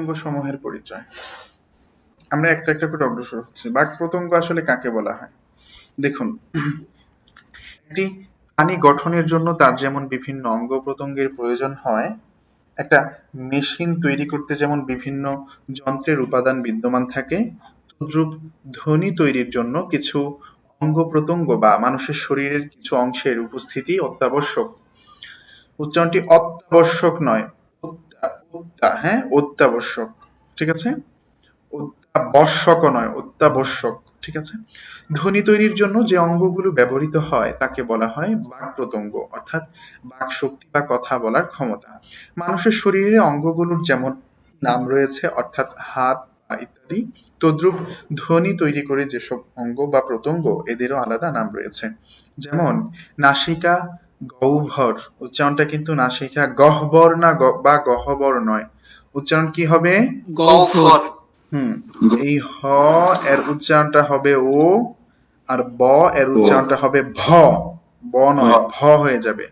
প্রত্যঙ্গ সমূহের পরিচয়। আমরা একটা একটা করে অগ্রসর হচ্ছি। বাক প্রত্যঙ্গ আসলে কাকে বলা হয়? দেখুন, একটি প্রাণী গঠনের জন্য তার যেমন বিভিন্ন অঙ্গ প্রত্যঙ্গের প্রয়োজন হয়, একটা মেশিন তৈরি করতে যেমন বিভিন্ন যন্ত্রের উপাদান বিদ্যমান থাকে, তদ্রূপ ধ্বনি তৈরির জন্য কিছু অঙ্গ প্রত্যঙ্গ বা মানুষের শরীরের কিছু অংশের উপস্থিতি অত্যাবশ্যক। উচ্চারণটি অত্যাবশ্যক নয় হ্যাঁ অত্যাবশ্যক, ঠিক আছে? অত্যাবশ্যক নয়, অত্যাবশ্যক, ঠিক আছে? ধ্বনি তৈরির জন্য যে অঙ্গগুলো ব্যবহৃত হয় তাকে বলা হয় বাক প্রত্যঙ্গ অর্থাৎ বাক শক্তি বা কথা বলার ক্ষমতা। মানুষের শরীরে অঙ্গগুলোর যেমন নাম রয়েছে, অর্থাৎ হাত ইত্যাদি, তদ্রূপ ধ্বনি তৈরি করে যেসব অঙ্গ বা প্রত্যঙ্গ, এদেরও আলাদা নাম রয়েছে। যেমন, নাসিকা গহ্বর। উচ্চারণটা কিন্তু নাসিকা গহ্বর না গ- বা গহ্বর নয়। উচ্চারণ কি হবে? গহ্বর। হুম এই হ এর উচ্চারণটা হবে ও আর ব এর উচ্চারণটা হবে ভ। ব নয় ভ। হয়ে যাবে।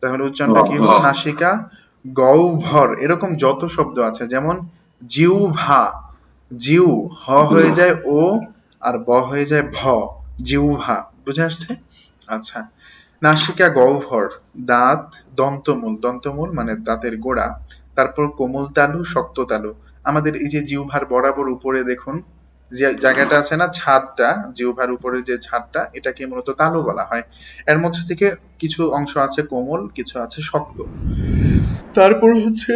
তাহলে উচ্চারণটা কি হলো নাসিকা গহ্বর। এরকম যত শব্দ আছে যেমন জিউভা জিউ হ হয়ে যায় ও আর ব হয়ে যায় ভ। জিউভা বুঝে আসছে? আচ্ছা। নাসিকা গহ্বর, দাঁত দন্তমূল দন্তমূল মানে দাঁতের গোড়া, তারপর কোমল তালু, শক্ত তালু। আমাদের এই যে জিউভার বরাবর উপরে দেখুন, যে জায়গাটা আছে না, ছাদটা জিউভার উপরে যে ছাদটা, এটাকে মূলত তালু বলা হয়। এর মধ্যে থেকে কিছু অংশ আছে কোমল, কিছু আছে শক্ত। তারপর হচ্ছে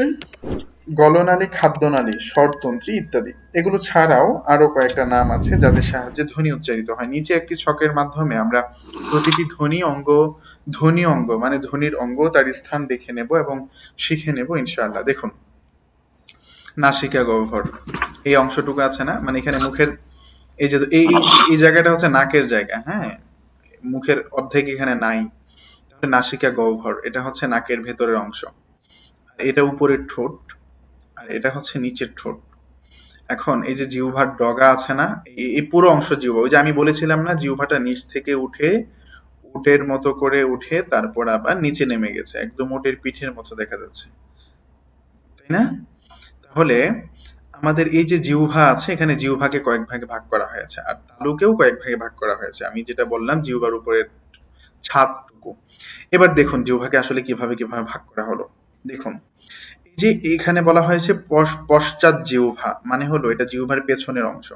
গলনালী, খাদ্যনালী, স্বরতন্ত্রী ইত্যাদি। এগুলো ছাড়াও আরও কয়েকটা নাম আছে যাদের সাহায্যে ধ্বনি উচ্চারিত হয়। নিচে একটি ছকের মাধ্যমে আমরা প্রতিটি ধ্বনি অঙ্গ ধ্বনি অঙ্গ মানে ধ্বনির অঙ্গ তার স্থান দেখে নেব এবং শিখে নেব ইনশাআল্লাহ। দেখুন, নাসিকা গহ্বর। এই অংশটুকু আছে না? মানে এখানে মুখের, এই যে, এই, এই- জায়গাটা হচ্ছে নাকের জায়গা হ্যাঁ? মুখের অর্ধেক এখানে নাই। নাসিকা গহ্বর, এটা হচ্ছে নাকের ভেতরের অংশ। এটা উপরের ঠোঁট। আর এটা হচ্ছে নিচের ঠোঁট। এখন এই যে জিউভার ডগা আছে না এই- পুরো অংশ জিহ্বা। ওই যে আমি বলেছিলাম না জিউভাটা নিচ থেকে উঠে, উটের মতো করে উঠে তারপর আবার নিচে নেমে গেছে, একদম উটের পিঠের মতো দেখা যাচ্ছে। তাই না? তাহলে আমাদের এই যে জিহ্বা আছে, এখানে জিউভাকে কয়েক ভাগে ভাগ করা হয়েছে, আর তালুকেও কয়েক ভাগে ভাগ করা হয়েছে। আমি যেটা বললাম, জিহ্বার উপরের ছাদটুকু। এবার দেখুন জিহ্বাকে আসলে কীভাবে কীভাবে ভাগ করা হলো। দেখুন যে এখানে বলা হয়েছে পশ্চাৎ জিহ্বা মানে হলো এটা জিহ্বার পেছনের অংশ,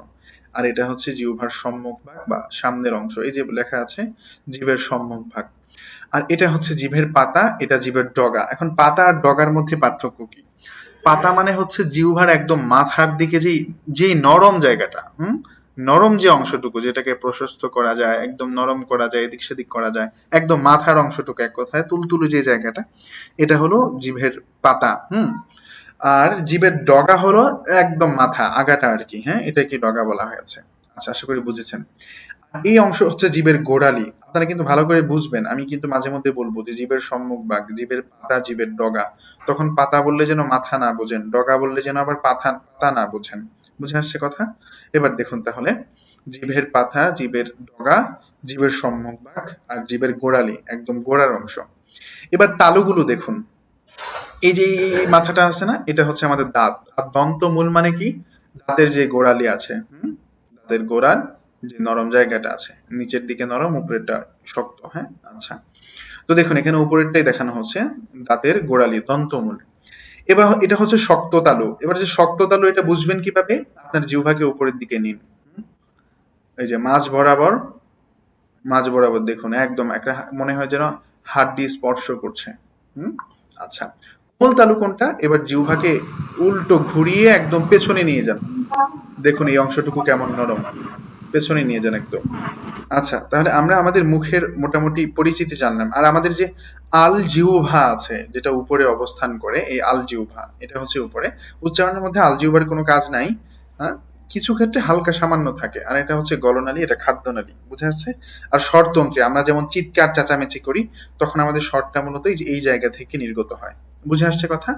আর এটা হচ্ছে জিহ্বার সম্মুখ ভাগ বা সামনের অংশ, এই যে লেখা আছে জিভের সম্মুখ ভাগ। আর এটা হচ্ছে জিভের পাতা, এটা জিভের ডগা। এখন পাতা আর ডগার মধ্যে পার্থক্য কি? পাতা মানে হচ্ছে জিহ্বার একদম মাথার দিকে যেই যেই নরম জায়গাটা, হুম? নরম যে অংশটুকু যেটাকে প্রশস্ত করা যায়, একদম নরম করা যায়, এদিক সেদিক করা যায়, একদম মাথার অংশটুকু এক কথায়, তুলতুলু যে জায়গাটা, এটা হলো জিভের পাতা, হুম? আর জিভের ডগা হলো একদম মাথা, আগাটা আর কি হ্যাঁ? এটাকে ডগা বলা হয়েছে। আচ্ছা আশা করি বুঝেছেন। এই অংশ হচ্ছে জীবের গোড়ালি। আপনারা কিন্তু ভালো করে বুঝবেন, আমি কিন্তু মাঝে মধ্যে বলব যে জীবের সম্মুখ ভাগ জীবের পাতা জীবের ডগা, তখন পাতা বললে যেন মাথা না বোঝেন, ডগা বললে যেন আবার পাতা পাতা না বোঝেন। বুঝে আসছে কথা? এবার দেখুন তাহলে। জীবের পাতা জীবের ডগা জীবের সম্মুখ ভাগ আর জীবের গোড়ালি একদম গোড়ার অংশ। এবার তালুগুলো দেখুন। এই যে মাথাটা আছে না এটা হচ্ছে আমাদের দাঁত। আর দন্ত মূল মানে কি? দাঁতের যে গোড়ালি আছে হুম? দাঁতের গোড়ার যে নরম জায়গাটা আছে নিচের দিকে নরম উপরেরটা শক্ত হ্যাঁ? আচ্ছা। তো দেখুন এখানে উপরেরটাই দেখানো হচ্ছে দাঁতের গোড়ালি দন্তমূল এবার এটা হচ্ছে শক্ত তালু এবার যে শক্ত তালু এটা বুঝবেন কীভাবে? আপনার জিহ্বাকে উপরের দিকে নিন? এই যে মাঝ বরাবর মাঝ বরাবর দেখুন, একদম একটা মনে হয় যেন হাড্ডি স্পর্শ করছে। হুম? আচ্ছা। কোমল তালু কোনটা? এবার জিহ্বাকে উল্টো ঘুরিয়ে একদম পেছনে নিয়ে যান। দেখুন এই অংশটুকু কেমন নরম। পেছনে নিয়ে যান একদম। আচ্ছা তাহলে আমরা আমাদের মুখের মোটামুটি পরিচিতি জানলাম। আর আমাদের যে আল জিউভা আছে, যেটা উপরে অবস্থান করে, এই আল জিউভা এটা হচ্ছে উপরে। উচ্চারণের মধ্যে আল জিউভার কোনো কাজ নাই হ্যাঁ? কিছু ক্ষেত্রে হালকা সামান্য থাকে, আর এটা হচ্ছে গলনালী, এটা খাদ্যনালী বুঝা যাচ্ছে? আর স্বরতন্ত্রে আমরা যেমন চিৎকার, চেঁচামেচি করি, তখন আমাদের স্বরটা মূলত এই জায়গা থেকে নির্গত হয়, বুঝে আসছে কথা?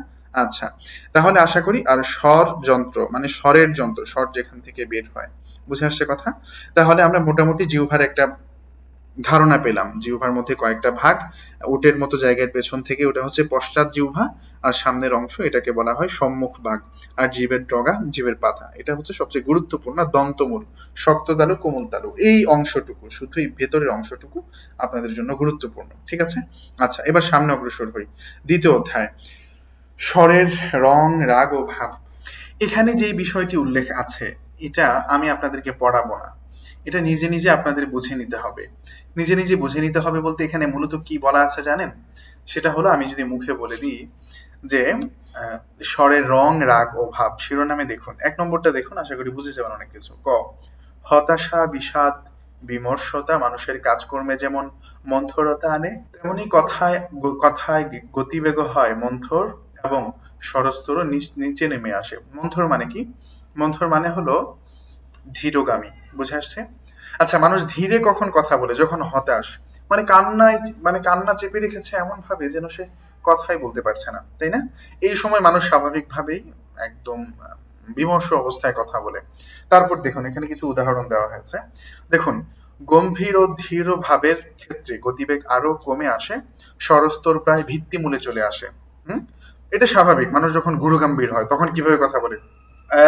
আচ্ছা তাহলে আশা করি আর স্বর যন্ত্র মানে স্বরের যন্ত্র, স্বর যেখান থেকে বের হয়, বুঝে আসছে কথা? তাহলে আমরা মোটামুটি জিহ্বার একটা ধারণা পেলাম, জিহ্বার মধ্যে কয়েকটা ভাগ, উটের মতো জায়গার পেছন থেকে ওটা হচ্ছে পশ্চাৎ জিহ্বা, আর সামনের অংশ এটাকে বলা হয় সম্মুখ ভাগ, আর জীবের ডগা, জীবের পাতা, এটা হচ্ছে সবচেয়ে গুরুত্বপূর্ণ, দন্তমূল শক্ত তালু কোমল তালু এই অংশটুকু, শুধু এই ভেতরের অংশটুকু আপনাদের জন্য গুরুত্বপূর্ণ, ঠিক আছে? আচ্ছা এবার সামনে অগ্রসর হই, দ্বিতীয় অধ্যায় স্বরের রং, রাগ ও ভাব। এখানে যেই বিষয়টি উল্লেখ আছে, এটা আমি আপনাদেরকে পড়াবো না। এটা নিজে নিজে আপনাদের বুঝে নিতে হবে। নিজে নিজে বুঝে নিতে হবে বলতে এখানে মূলত কি বলা আছে জানেন? সেটা হলো আমি যদি মুখে বলে দিই যে স্বরের রং, রাগ ও ভাব শিরোনামে দেখুন। এক নম্বরটা দেখুন, আশা করি বুঝে যাবেন অনেক কিছু। ক, হতাশা, বিষাদ, বিমর্ষতা, মানুষের কাজকর্মে যেমন মন্থরতা আনে, তেমনি কথায় কথায় গতিবেগ হয়, মন্থর এবং স্বরস্তর নিচ- নেমে আসে। মন্থর মানে কি? মন্থর মানে হলো ধীরগামী। বুঝে আসছে? আচ্ছা মানুষ ধীরে কখন কথা বলে? যখন হতাশ। মানে কান্নায় মানে কান্না চেপে রেখেছে এমন ভাবে যেন সে কথাই বলতে পারছে না, তাই না? এই সময় মানুষ স্বাভাবিকভাবেই একদম বিমর্ষ অবস্থায় কথা বলে। তারপর দেখুন, এখানে কিছু উদাহরণ দেওয়া হয়েছে। দেখুন, গম্ভীর ও ধীর ভাবের ক্ষেত্রে গতিবেগ আরও কমে আসে, স্বরস্তর প্রায় ভিত্তিমূলে চলে আসে। এটা স্বাভাবিক, মানুষ যখন গুরুগম্ভীর হয়, তখন কীভাবে কথা বলে?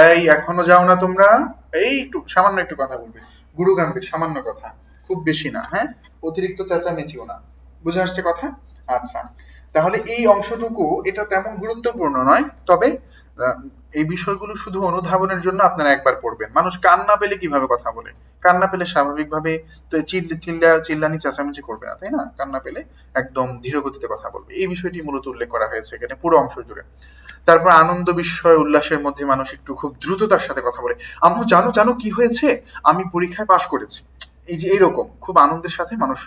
এই, এখনও যাও না তোমরা? এই একটু, সামান্য একটু কথা বলবে। গুরু গাম্ভীর সামান্য কথা, খুব বেশি না হ্যাঁ? অতিরিক্ত চেঁচামেচিও না। বুঝে আসছে কথা? আচ্ছা। তাহলে এই অংশটুকু, এটা তেমন গুরুত্বপূর্ণ নয়, তবে এই বিষয়গুলো শুধু অনুধাবনের জন্য আপনারা একবার পড়বেন। মানুষ কান্না পেলে কীভাবে কথা বলে? কান্না পেলে স্বাভাবিকভাবে চিল্লা, চিল্লানি, চেঁচামেচি করবে না, তাই না? কান্না পেলে একদম ধীর গতিতে কথা বলবে। এই বিষয়টি মূলত উল্লেখ করা হয়েছে এখানে পুরো অংশ জুড়ে। তারপর আনন্দ, বিস্ময়, উল্লাসের মধ্যে মানুষ একটু খুব দ্রুততার সাথে কথা বলে, আম্মু, জানো জানো কি হয়েছে? আমি পরীক্ষায় পাশ করেছি। এই যে এইরকম, খুব আনন্দের সাথে মানুষ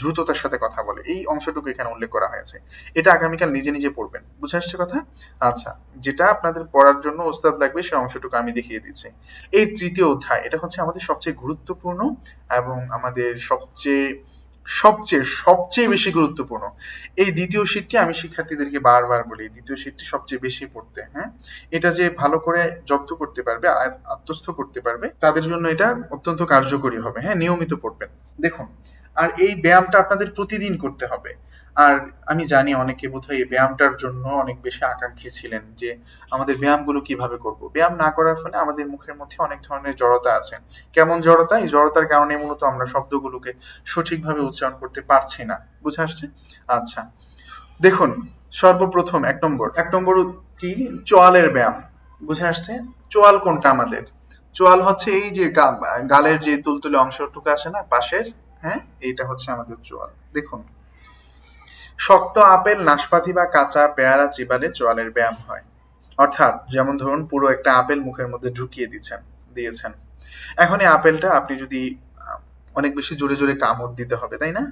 দ্রুততার সাথে কথা বলে। এই অংশটুকু এখানে উল্লেখ করা হয়েছে। এটা আগামীকাল নিজে নিজে পড়বেন। বুঝে আসছে কথা? আচ্ছা যেটা আপনাদের পড়ার জন্য ওস্তাদ লাগবে সেই অংশটুকু আমি দেখিয়ে দিচ্ছি। এই তৃতীয় অধ্যায়, এটা হচ্ছে আমাদের সবচেয়ে গুরুত্বপূর্ণ এবং আমাদের সবচেয়ে সবচেয়ে সবচেয়ে বেশি গুরুত্বপূর্ণ। এই দ্বিতীয় শীটটি আমি শিক্ষার্থীদেরকে বারবার বলি দ্বিতীয় শীটটি সবচেয়ে বেশি পড়তে হ্যাঁ? এটা যে ভালো করে জব্দ করতে পারবে আত্মস্থ করতে পারবে, তাদের জন্য এটা অত্যন্ত কার্যকরী হবে হ্যাঁ? নিয়মিত পড়বেন। দেখুন আর এই ব্যায়ামটা আপনাদের প্রতিদিন করতে হবে। আর আমি জানি অনেকে বোধহয় এই ব্যায়ামটার জন্য অনেক বেশি আকাঙ্ক্ষী ছিলেন যে, আমাদের ব্যায়ামগুলো কীভাবে করব? ব্যায়াম না করার ফলে আমাদের মুখের মধ্যে অনেক ধরনের জড়তা আছে। কেমন জড়তা? এই জড়তার কারণে মূলত আমরা শব্দগুলোকে সঠিকভাবে উচ্চারণ করতে পারছি না। বুঝে আসছে? আচ্ছা। দেখুন, সর্বপ্রথম এক নম্বর এক নম্বর কি? চোয়ালের ব্যায়াম। বুঝে আসছে? চোয়াল কোনটা আমাদের? চোয়াল হচ্ছে এই যে গালের যে তুলতুলে অংশটুকু আসে না, পাশের? হ্যাঁ? এইটা হচ্ছে আমাদের চোয়াল দেখুন, শক্ত আপেল, নাশপাতি বা কাঁচা পেয়ারা চিবালে চোয়ালের ব্যায়াম হয়। অর্থাৎ, যেমন ধরুন, পুরো একটা আপেল মুখের মধ্যে ঢুকিয়ে দিচ্ছেন, দিয়েছেন। এখন এই আপেলটা আপনি যদি অনেক বেশি জোরে জোরে কামড় দিতে হবে, তাই না?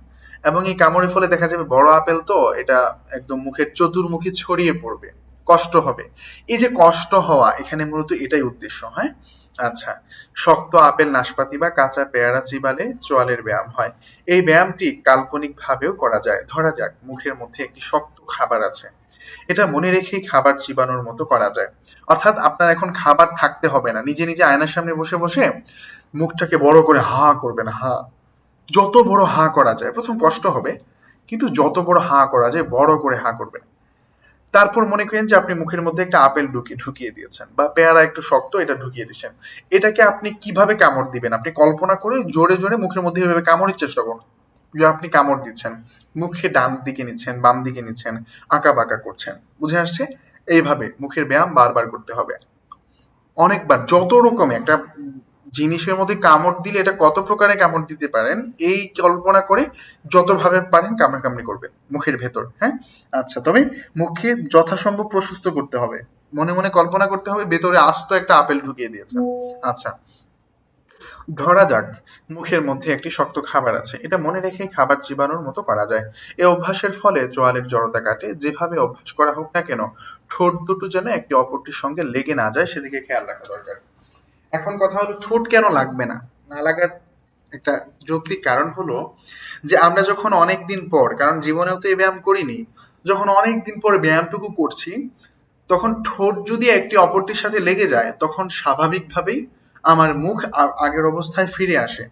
এবং এই কামড়ের ফলে দেখা যাবে বড় আপেল তো এটা একদম মুখের চতুর্মুখী ছড়িয়ে পড়বে। কষ্ট হবে। এই যে কষ্ট হওয়া, এখানে মূলত এটাই উদ্দেশ্য, হয়? আচ্ছা শক্ত আপেল, নাশপাতি বা কাঁচা পেয়ারা চিবালে চোয়ালের ব্যায়াম হয়। এই ব্যায়ামটি কাল্পনিকভাবেও করা যায়। ধরা যাক, মুখের মধ্যে একটি শক্ত খাবার আছে। এটা মনে রেখেই খাবার চিবানোর মতো করা যায়। অর্থাৎ আপনার এখন খাবার থাকতে হবে না। নিজে নিজে আয়নার সামনে বসে বসে মুখটাকে বড় করে হা করবেন হা। যত বড় হা করা যায়, প্রথম কষ্ট হবে, কিন্তু যত বড় হা করা যায়, বড় করে হা করবেন তারপর মনে করেন যে আপনি মুখের মধ্যে একটা আপেল ঢুকিয়ে ঢুকিয়ে দিয়েছেন বা পেয়ারা একটু শক্ত এটা ঢুকিয়ে দিয়েছেন। এটাকে আপনি কীভাবে কামড় দিবেন? আপনি কল্পনা করে জোরে জোরে মুখের মধ্যে এভাবে কামড়ের চেষ্টা করুন। যে আপনি কামড় দিচ্ছেন, মুখে ডান দিকে নিচ্ছেন, বাম দিকে নিচ্ছেন, আঁকা বাঁকা করছেন। বুঝে আসছে? এইভাবে মুখের ব্যায়াম বারবার করতে হবে। অনেকবার যত রকমে একটা জিনিসের মধ্যে কামড় দিলে এটা কত প্রকারে কামড় দিতে পারেন, এই কল্পনা করে যতভাবে পারেন কামড়াকামড়ি করবেন মুখের ভেতর হ্যাঁ? আচ্ছা তবে মুখে যথাসম্ভব প্রশস্ত করতে হবে। মনে মনে কল্পনা করতে হবে, ভেতরে আস্ত একটা আপেল ঢুকিয়ে দিয়েছে। আচ্ছা ধরা যাক মুখের মধ্যে একটি শক্ত খাবার আছে। এটা মনে রেখেই খাবার চিবানোর মতো করা যায়। এই অভ্যাসের ফলে চোয়ালের জড়তা কাটে। যেভাবে অভ্যাস করা হোক না কেন, ঠোঁট দুটো যেন একটি অপরটির সঙ্গে লেগে না যায়, সেদিকে খেয়াল রাখা দরকার। এখন কথা হলো ঠোঁট কেন লাগবে না? না লাগার একটা যৌক্তিক কারণ হলো যে আমরা যখন অনেক দিন পর, কারণ জীবনেও তো এই ব্যায়াম করিনি, যখন অনেক দিন পর ব্যায়ামটুকু করছি, তখন ঠোঁট যদি একটি অপরটির সাথে লেগে যায়, তখন স্বাভাবিকভাবেই আমার মুখ আগের অবস্থায় ফিরে আসে।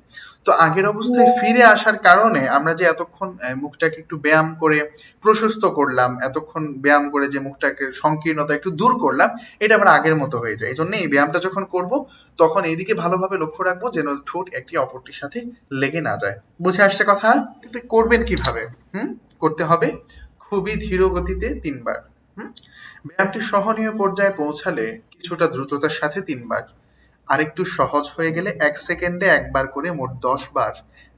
তো আগের অবস্থায় ফিরে আসার কারণে আমরা যে এতক্ষণ মুখটাকে একটু ব্যায়াম করে প্রশস্ত করলাম, এতক্ষণ ব্যায়াম করে যে মুখটাকে সংকীর্ণতা একটু দূর করলাম, এটা আবার আগের মতো হয়ে যায়। এই জন্য এই ব্যায়ামটা যখন করব, তখন এইদিকে ভালোভাবে লক্ষ্য রাখব যেন ঠোঁট একটি অপরটির সাথে লেগে না যায়। বুঝে আসছে কথা? করবেন কীভাবে? হুম? করতে হবে খুবই ধীর গতিতে তিনবার। হুম? ব্যায়ামটি সহনীয় পর্যায়ে পৌঁছালে কিছুটা দ্রুততার সাথে তিনবার। আরেকটু সহজ হয়ে গেলে এক সেকেন্ডে একবার করে মোট দশ বার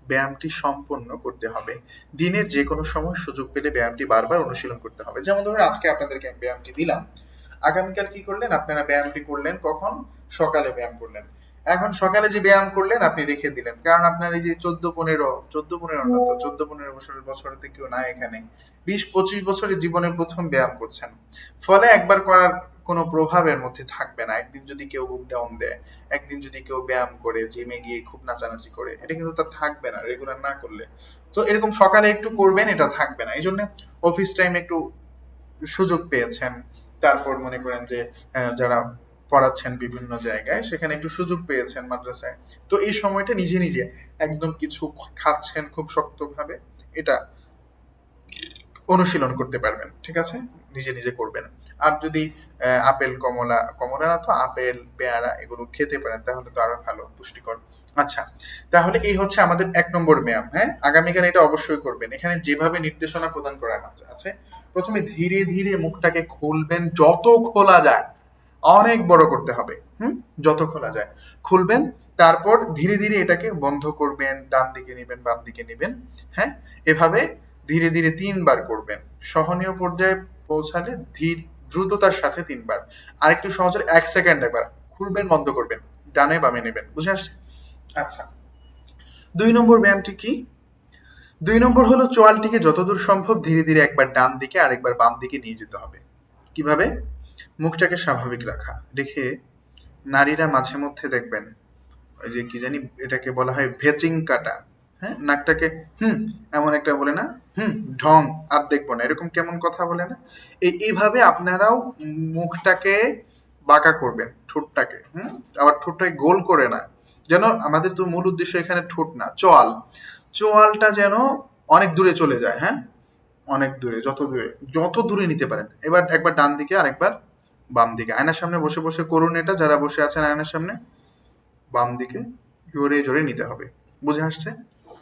ব্যায়ামটি সম্পন্ন করতে হবে। দিনের যে কোনো সময় সুযোগ পেলে ব্যায়ামটি বারবার অনুশীলন করতে হবে। যেমন ধরুন, আজকে আপনাদেরকে আমি ব্যায়ামটি দিলাম। আগামীকাল কি করলেন? আপনারা ব্যায়ামটি করলেন কখন? সকালে ব্যায়াম করলেন। এখন সকালে যে ব্যায়াম করলেন, আপনি রেখে দিলেন। কারণ আপনার এই যে চোদ্দ, পনেরো চোদ্দ, পনেরো না তো, চোদ্দ, পনেরো বছরের বছরেতে কেউ নাই এখানে। বিশ, পঁচিশ বছরের জীবনে প্রথম ব্যায়াম করছেন। ফলে একবার করার কোনো প্রভাবের মধ্যে থাকবে না। একদিন যদি কেউ বুক ডাউন দেয়, একদিন যদি কেউ ব্যায়াম করে জিমে গিয়ে খুব নাচানাচি করে, এটা কিন্তু তার থাকবে না রেগুলার না করলে। তো এরকম সকালে একটু করবেন, এটা থাকবে না। এই জন্য অফিস টাইম একটু সুযোগ পেয়েছেন। তারপর মনে করেন যে যারা পড়াচ্ছেন বিভিন্ন জায়গায়, সেখানে একটু সুযোগ পেয়েছেন মাদ্রাসায়। তো এই সময়টা নিজে নিজে একদম কিছু খাচ্ছেন খুব শক্তভাবে, এটা অনুশীলন করতে পারবেন, ঠিক আছে? নিজে নিজে করবেন। আর যদি আপেল, কমলা কমলা না তো আপেল, পেয়ারা এগুলো খেতে পারেন, তাহলে তো আরও ভালো, পুষ্টিকর। আচ্ছা তাহলে এই হচ্ছে আমাদের এক নম্বর ব্যায়াম হ্যাঁ? আগামীকাল এটা অবশ্যই করবেন। এখানে যেভাবে নির্দেশনা প্রদান করা আছে- আছে, প্রথমে ধীরে ধীরে মুখটাকে খুলবেন যত খোলা যায়। অনেক বড় করতে হবে, হুম? যত খোলা যায়। খুলবেন, তারপর ধীরে ধীরে এটাকে বন্ধ করবেন, ডান দিকে নেবেন, বাম দিকে নেবেন হ্যাঁ? এভাবে ধীরে ধীরে তিনবার করবেন। সহনীয় পর্যায়ে পৌঁছালে ধীর, দ্রুততার সাথে তিনবার। আরেকটু সহজ হলে এক সেকেন্ড একবার। খুলবেন, বন্ধ করবেন, ডানে বামে নেবেন, বুঝে আসছে? আচ্ছা। দুই নম্বর ব্যায়ামটি কি? দুই নম্বর হলো চোয়ালটিকে যতদূর সম্ভব ধীরে ধীরে একবার ডান দিকে আরেকবার বাম দিকে নিয়ে যেতে হবে। কীভাবে? মুখটাকে স্বাভাবিক রাখা। রেখে নারীরা মাঝে মধ্যে দেখবেন, ওই যে কি জানি এটাকে বলা হয় ভেচিং কাটা। হ্যাঁ? নাকটাকে হুম, এমন একটা বলে না, হুম, ঢং, আর দেখব না। এরকম কেমন কথা বলে না? এই এইভাবে আপনারাও মুখটাকে বাঁকা করবেন, ঠোঁটটাকে, হুম? আবার ঠোঁটটাকে গোল করে না। যেন আমাদের তো মূল উদ্দেশ্য এখানে ঠোঁট না, চোয়াল। চোয়ালটা যেন অনেক দূরে চলে যায় হ্যাঁ? অনেক দূরে, যত দূরে যত দূরে নিতে পারেন। এবার একবার ডান দিকে আর একবার বাম দিকে। আয়নার সামনে বসে বসে করুন এটা, যারা বসে আছেন আয়নার সামনে, বাম দিকে জোরে জোরে নিতে হবে। বুঝে আসছে?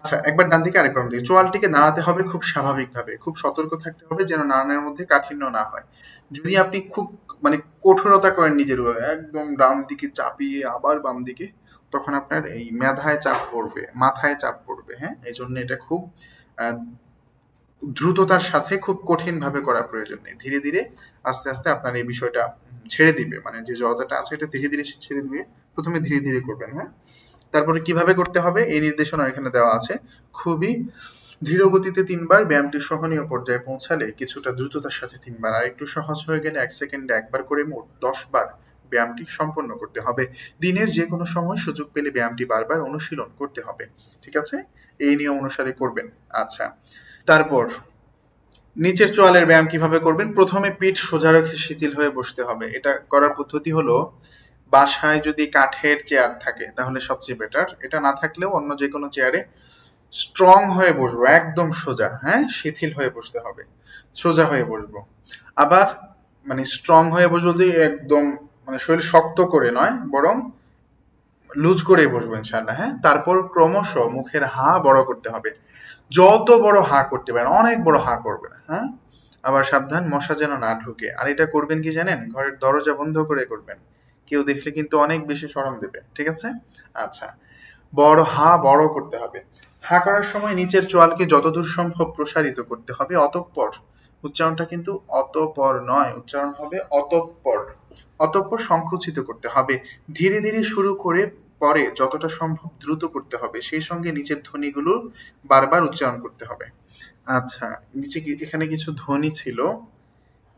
আচ্ছা একবার ডান দিকে আরেকবার দিকে। চোয়ালটিকে নাড়াতে হবে খুব স্বাভাবিকভাবে। খুব সতর্ক থাকতে হবে যেন নাড়ানোর মধ্যে কাঠিন্য না হয়। যদি আপনি খুব মানে কঠোরতা করেন নিজের উপরে, একদম ডান দিকে চাপিয়ে আবার বাম দিকে, তখন আপনার এই মেধায় চাপ পড়বে, মাথায় চাপ পড়বে হ্যাঁ? এই জন্য এটা খুব দ্রুততার সাথে খুব কঠিন ভাবে করা প্রয়োজন নেই। ধীরে ধীরে আস্তে আস্তে আপনার এই বিষয়টা ছেড়ে দিবে। মানে যে জড়তাটা আছে, এটা ধীরে ধীরে ছেড়ে দিবে। প্রথমে ধীরে ধীরে করবেন হ্যাঁ? তারপরে কীভাবে করতে হবে? এই নির্দেশনা এখানে দেওয়া আছে। খুবই ধীর গতিতে তিনবার ব্যায়ামটি সহনীয় পর্যায়ে পৌঁছালে কিছুটা দ্রুততার সাথে তিনবার, আর একটু সহজ হয়ে গেলে এক সেকেন্ডে একবার করে মোট দশ বার ব্যায়ামটি সম্পন্ন করতে হবে। দিনের যে কোনো সময় সুযোগ পেলে ব্যায়ামটি বারবার অনুশীলন করতে হবে, ঠিক আছে? এই নিয়ম অনুসারে করবেন। আচ্ছা তারপর নিচের চোয়ালের ব্যায়াম কীভাবে করবেন? প্রথমে পিঠ সোজা রেখে শিথিল হয়ে বসতে হবে। এটা করার পদ্ধতি হলো, বাসায় যদি কাঠের চেয়ার থাকে, তাহলে সবচেয়ে বেটার এটা না থাকলেও অন্য যে কোনো চেয়ারে স্ট্রং হয়ে বসবো, একদম সোজা হ্যাঁ? শিথিল হয়ে বসতে হবে। সোজা হয়ে বসবো। আবার মানে স্ট্রং হয়ে বসবো যদি একদম মানে শরীর শক্ত করে নয়, বরং লুজ করে বসবো ইনশাল্লাহ হ্যাঁ? তারপর ক্রমশ মুখের হা বড় করতে হবে। যত বড় হা করতে পারেন, অনেক বড় হা করবেন হ্যাঁ? আবার সাবধান, মশা যেন না ঢুকে। আর এটা করবেন কি জানেন? ঘরের দরজা বন্ধ করে করবেন। কেউ দেখলে কিন্তু অনেক বেশি সরম দেবে, ঠিক আছে? আচ্ছা বড় হা বড় করতে হবে। হা করার সময় নিচের চোয়ালকে যতদূর সম্ভব প্রসারিত করতে হবে, অতঃপর। উচ্চারণটা কিন্তু অতঃপর নয়, উচ্চারণ হবে অতঃপর। অতঃপর সংকুচিত করতে হবে। ধীরে ধীরে শুরু করে পরে যতটা সম্ভব দ্রুত করতে হবে, সেই সঙ্গে নিচের ধ্বনিগুলো বারবার উচ্চারণ করতে হবে। আচ্ছা নিচে এখানে কিছু ধ্বনি ছিল?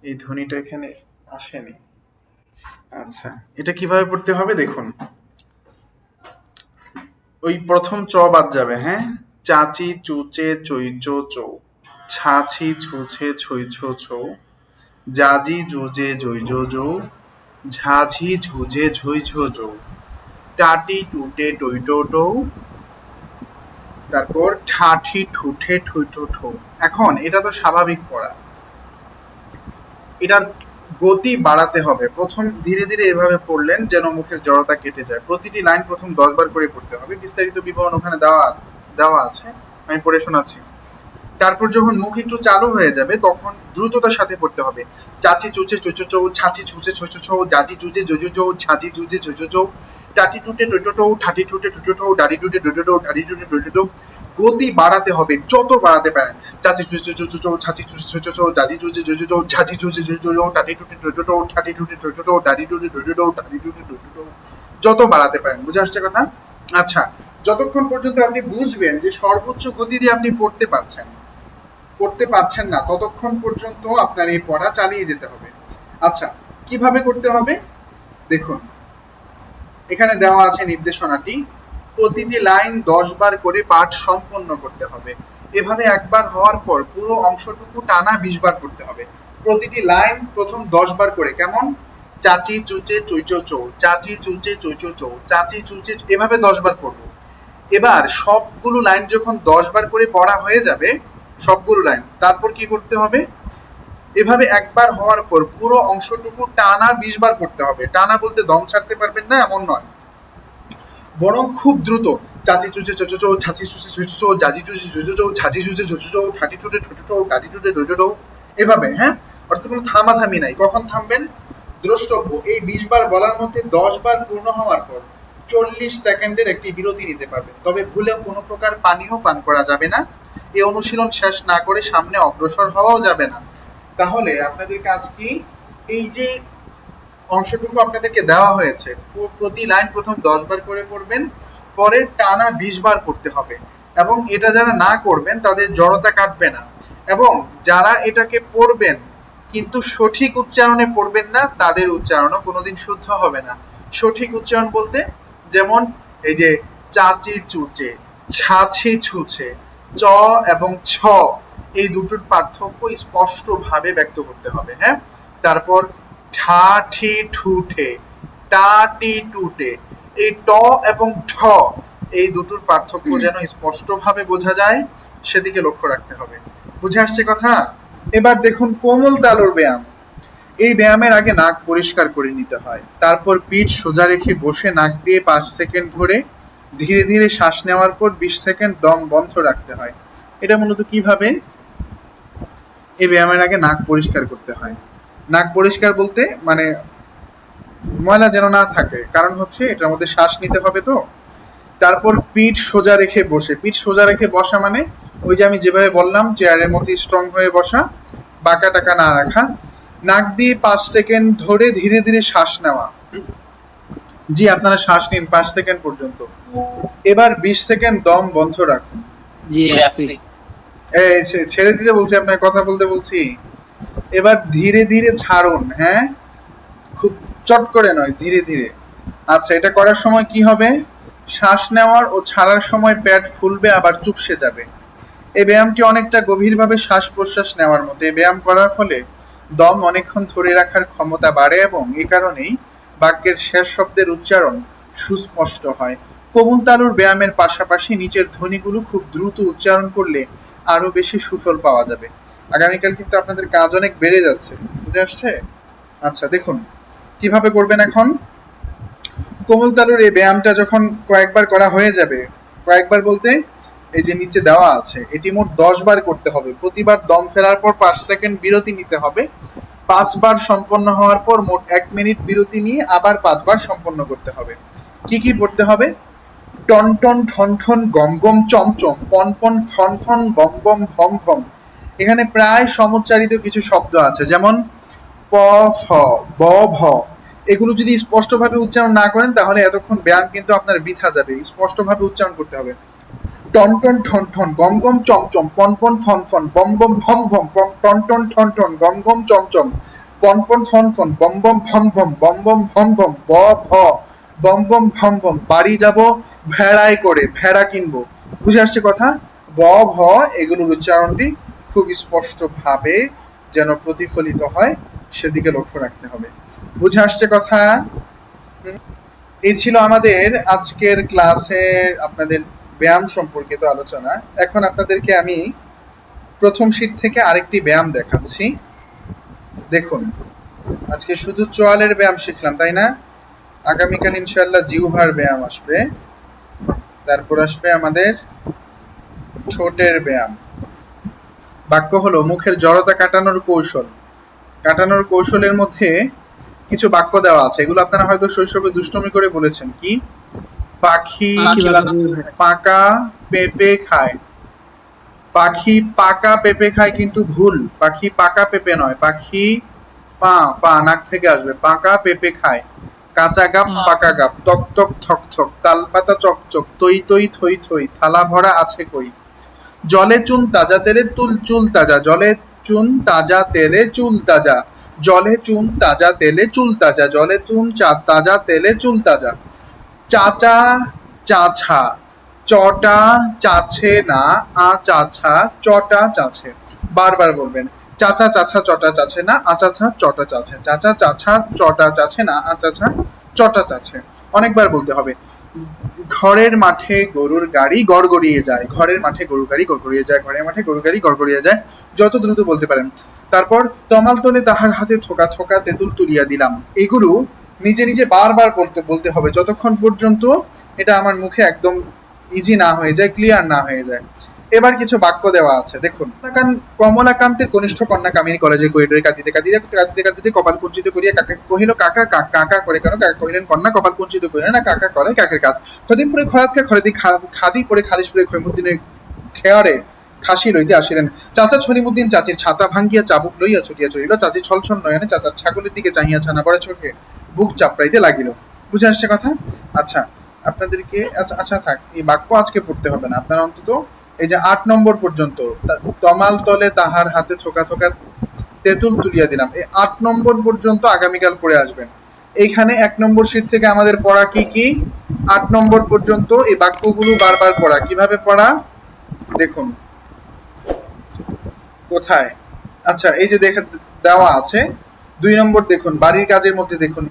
এই ধ্বনিটা এখানে আসেনি। আচ্ছা এটা কীভাবে পড়তে হবে দেখুন। ওই প্রথম চ বাদ যাবে হ্যাঁ? চাচি চুচে চৈচো চৌ ছাছি ছুছে ছুঁইছো ছৌ জাজি জুজে জৈজো জৌ ঝাঝি ঝুঝে ঝুইঝো জৌ। টাটি টুটে টইটো টৌ তারপর ঠাঠি ঠুঠে ঠুইটো ঠো এখন এটা তো স্বাভাবিক পড়া। এটার গতি বাড়াতে হবে। প্রথম ধীরে ধীরে এভাবে পড়লেন যেন মুখের জড়তা কেটে যায়। প্রতিটি লাইন প্রথম দশ বার করে পড়তে হবে। বিস্তারিত বিবরণ ওখানে দেওয়া দেওয়া আছে। আমি পড়ে শোনাচ্ছি। তারপর যখন মুখ একটু চালু হয়ে যাবে, তখন দ্রুততার সাথে পড়তে হবে। চাচি চুচে চুচো চৌ, ছাচি চুচে ছোচো চৌ, জাজি চুচে জোজো চৌ ঝাঁঝি চুচে চুচো চৌ। টাটি টুটে টোটো ঠাটি টুটে টুটো ডাডি টুটে ডোডো টৌ ডাডি টুটে ডোডো টৌ গতি বাড়াতে হবে, যত বাড়াতে পারেন। চাচি চুচে চুচো চৌ ছাচি চুচে ছোচো চৌ জাজি চুচে জোজো চৌ ঝাঁঝি চুচে জোজো চৌ টাটি টুটে টোটো ঠাটি টুটে টোটো ডাডি টুটে ডোডো টৌ ডাডি টুটে ডোডো টৌ যত বাড়াতে পারেন। বুঝে আসছে কথা? আচ্ছা যতক্ষণ পর্যন্ত আপনি বুঝবেন যে সর্বোচ্চ গতি দিয়ে আপনি পড়তে পারছেন করতে পারছেন না, ততক্ষণ পর্যন্ত আপনার এই পড়া চালিয়ে যেতে হবে। আচ্ছা কীভাবে করতে হবে? দেখুন এখানে দেওয়া আছে নির্দেশনাটি, প্রতিটি লাইন দশ বার করে পাঠ সম্পন্ন করতে হবে। এভাবে একবার হওয়ার পর পুরো অংশটুকু টানা বিশ বার করতে হবে। প্রতিটি লাইন প্রথম দশ বার করে কেমন? চাচি, চুচে, চৈচো, চৌ। চাচি, চুচে, চৈচো, চৌ। চাচি, চুচে এভাবে দশ বার পড়ব এবার সবগুলো লাইন যখন দশ বার করে পড়া হয়ে যাবে, সবগুলো লাইন, তারপর কি করতে হবে? এভাবে একবার হওয়ার পর পুরো অংশটুকু টানা বিশ বার করতে হবে। টানা বলতে দম ছাড়তে পারবেন না, এমন নয়। বরং খুব দ্রুত, চাচি চুচে চোচো চৌ ছাচি চুচে চুচো চৌ জাজি চুচে চুচো চৌ ঝাঁচি চুচে চুচো চৌ ঠাটি টুটে ঠুটু চৌ টাটি টুটে ডোটো ডৌ এভাবে হ্যাঁ? অর্থাৎ কোনো থামাথামি নাই। কখন থামবেন? দ্রষ্টব্য, এই বিশ বার বলার মধ্যে দশ বার পূর্ণ হওয়ার পর চল্লিশ সেকেন্ডের একটি বিরতি নিতে পারবেন। তবে ভুলেও কোনো প্রকার পানীয় পান করা যাবে না। এই অনুশীলন শেষ না করে সামনে অগ্রসর হওয়াও যাবে না। তাহলে আপনাদের কাজ কি এই যে অংশটুকু আপনাদেরকে দেওয়া হয়েছে প্রতি লাইন প্রথম দশ বার করে পড়বেন, পরে টানা বিশ বার পড়তে হবে। এবং এটা যারা না করবেন, তাদের জড়তা কাটবে না। এবং যারা এটাকে পড়বেন, কিন্তু সঠিক উচ্চারণে পড়বেন না, তাদের উচ্চারণও কোনোদিন শুদ্ধ হবে না। সঠিক উচ্চারণ বলতে যেমন এই যে চাচি চুচে, ছাছি ছুছে চ এবং ছ। এই দুটোর পার্থক্য স্পষ্টভাবে ব্যক্ত করতে হবে হ্যাঁ? তারপর ঠা ঠি ঠুঠে টা এই ট এবং ঠ এই দুটোর পার্থক্য যেন স্পষ্টভাবে বোঝা যায় সেদিকে লক্ষ্য রাখতে হবে। বুঝে আসছে কথা? এবার দেখুন কোমল তালুর ব্যায়াম। এই ব্যায়ামের আগে নাক পরিষ্কার করে নিতে হয়। তারপর পিঠ সোজা রেখে বসে নাক দিয়ে পাঁচ সেকেন্ড ধরে ধীরে ধীরে শ্বাস নেওয়ার পর বিশ সেকেন্ড দম বন্ধ রাখতে হয়। এটা মূলত কীভাবে? এই ব্যায়ামের আগে নাক পরিষ্কার করতে হয়। নাক পরিষ্কার বলতে মানে ময়লা যেন না থাকে। কারণ হচ্ছে এটার মধ্যে শ্বাস নিতে হবে তো। তারপর পিঠ সোজা রেখে বসে। পিঠ সোজা রেখে বসা মানে ওই যে আমি যেভাবে বললাম, চেয়ারের মধ্যে স্ট্রং হয়ে বসা, বাঁকা টাকা না রাখা, নাক দিয়ে পাঁচ সেকেন্ড ধরে ধীরে ধীরে শ্বাস নেওয়া। জি, আপনারা শ্বাস নিন পাঁচ সেকেন্ড পর্যন্ত। এবার বিশ সেকেন্ড দম বন্ধ রাখুন। জি ছেড়ে দিতে বলছি আপনার কথা বলতে বলছি। এবার ধীরে ধীরে ছাড়ুন হ্যাঁ? খুব চট করে নয়, ধীরে ধীরে। আচ্ছা এটা করার সময় কি হবে? শ্বাস নেওয়ার ও ছাড়ার সময় পেট ফুলবে, আবার চুপসে যাবে। এই ব্যায়ামটি অনেকটা গভীরভাবে শ্বাস প্রশ্বাস নেওয়ার মতো। এই ব্যায়াম করার ফলে দম অনেকক্ষণ ধরে রাখার ক্ষমতা বাড়ে এবং এ কারণেই বাক্যের শেষ শব্দের উচ্চারণ সুস্পষ্ট হয়। কোমল তালুর ব্যায়ামের পাশাপাশি নিচের ধ্বনিগুলো খুব দ্রুত উচ্চারণ করলে আরও বেশি সুফল পাওয়া যাবে। আগামীকাল কিন্তু আপনাদের কাজ অনেক বেড়ে যাচ্ছে। বুঝে আসছে? আচ্ছা দেখুন। কীভাবে করবেন এখন? কোমল তালুর এই ব্যায়ামটা যখন কয়েকবার করা হয়ে যাবে, কয়েকবার বলতে এই যে নিচে দেওয়া আছে, এটি মোট দশ বার করতে হবে। প্রতিবার দম ফেরার পর পাঁচ সেকেন্ড বিরতি নিতে হবে। পাঁচবার সম্পন্ন হওয়ার পর মোট এক মিনিট বিরতি নিয়ে আবার পাঁচবার সম্পন্ন করতে হবে। কি কি পড়তে হবে? টন টন ঠন ঠন, গম গম চমচম পন পন ফন ফন বম বম ভম ভম। এখানে প্রায় সমুচ্চারিত কিছু শব্দ আছে, যেমন প, ফ, ব, ভ। এগুলো যদি স্পষ্টভাবে উচ্চারণ না করেন, তাহলে এতক্ষণ ব্যায়াম কিন্তু আপনার বৃথা যাবে। স্পষ্টভাবে উচ্চারণ করতে হবে। টন টন ঠন ঠন, গম গম চমচম পন পন ফন ফন, বম বম ভম ভম টন টন ঠন ঠন, গম গম চমচম পন পন ফন ফন, বম বম ভম ভম, বম বম ভম ভম, ব, ভ। বম বম ভম ভম বাড়ি যাব, ভেড়ায় করে, ভেড়া কিনবো। বুঝে আসছে কথা? ব, ভ এগুলোর উচ্চারণটি খুব স্পষ্টভাবে যেন প্রতিফলিত হয়, সেদিকে লক্ষ্য রাখতে হবে। বুঝে আসছে কথা? এই ছিল আমাদের আজকের ক্লাসের আপনাদের ব্যায়াম সম্পর্কিত আলোচনা। এখন আপনাদেরকে আমি প্রথম শীট থেকে আরেকটি ব্যায়াম দেখাচ্ছি। দেখুন, আজকে শুধু চোয়ালের ব্যায়াম শিখলাম, তাই না? আগামীকাল ইনশাল্লাহ জিউভার ব্যায়াম আসবে। তারপর আসবে আমাদের ঠোঁটের ব্যায়াম। বাক্য হলো মুখের জড়তা কাটানোর কৌশল। কাটানোর কৌশলের মধ্যে কিছু বাক্য দেওয়া আছে। এগুলো আপনারা হয়তো শৈশবে দুষ্টমি করে বলেছেন। কি? পাখি পাকা পেঁপে খায়। পাখি পাকা পেঁপে খায় কিন্তু ভুল। পাখি পাকা পেঁপে নয় পাখি পা পা নাক থেকে আসবে। পাকা পেঁপে খায়। কাঁচা গাপ পাকা গাপ তক তক থক থক তাল পাতা চকচক তৈ তৈ থই থই থালা ভরা আছে কই? জলে চুন তাজা তেলে তুল চুল তাজা জলে চুন তাজা তেলে চুল তাজা জলে চুন তাজা তেলে চুল তাজা জলে চুন চা- তাজা তেলে চুল তাজা। চাচা চাছা চটা চাছে না আ চাছা চটা চাছে। বারবার বলবেন। চাচা চাছা চটা চাছে না আচাছা চটা চাছে চাচা চাছা চটা চাছে না আচাছা চটা চাছে অনেকবার বলতে হবে। ঘরের মাঠে গরুর গাড়ি গড়গড়িয়ে যায়। ঘরের মাঠে গরুর গাড়ি গড়গড়িয়ে যায়। ঘরের মাঠে গরুর গাড়ি গড়গড়িয়ে যায়। যত দ্রুত বলতে পারেন। তারপর তমাল তলে তাহার হাতে থোকা থোকা তেঁতুল তুলিয়া দিলাম। এগুলো নিজে নিজে বারবার বলতে বলতে হবে। যতক্ষণ পর্যন্ত এটা আমার মুখে একদম ইজি না হয়ে যায় ক্লিয়ার না হয়ে যায়। এবার কিছু বাক্য দেওয়া আছে, দেখুন। কমলাকান- কমলাকান্তের কনিষ্ঠ কন্যা কামিনী কলেজে করিডোরে কাঁদিতে কাঁদিতে কাঁদিতে কাঁদিতে কপাল কুঞ্চিত করিয়া কাকা কহিল, কাকা কাকা করে কেন? কহিলেন, কন্যা কপাল কুঞ্চিত করিলেন না, কাকা করে কাকের কাজ? খদিমপুরে খরাত খা খরদি খা- খাদি পরে খালিশপুরে খৈমুদ্দিনের খেয়ারে খাসি লইতে আসিলেন। চাচা ছলিমুদ্দিন চাচির ছাতা ভাঙ্গিয়া চাবুক লইয়া ছুটিয়া চলিল। চাচি ছলছল নয়নে চাচার ছাগলের দিকে চাহিয়া ছানা পড়ে চোখে বুক চাপড়াইতে লাগিল। বুঝে আসছে কথা? আচ্ছা আপনাদেরকে আচ্ছা আচ্ছা থাক, এই বাক্য আজকে পড়তে হবে না। আপনারা অন্তত এই যে আট নম্বর পর্যন্ত তমাল তলে তাহার হাতে থোকা থোকা তেঁতুল তুলিয়া দিলাম। এই আট নম্বর পর্যন্ত আগামীকাল পড়ে আসবেন। এইখানে এক নম্বর শীট থেকে আমাদের পড়া কি কি? আট নম্বর পর্যন্ত এই বাক্যগুলো বারবার পড়া। কীভাবে পড়া? দেখুন। কোথায়? আচ্ছা এই যে দেখা, দেওয়া আছে। দুই নম্বর দেখুন, বাড়ির কাজের মধ্যে দেখুন।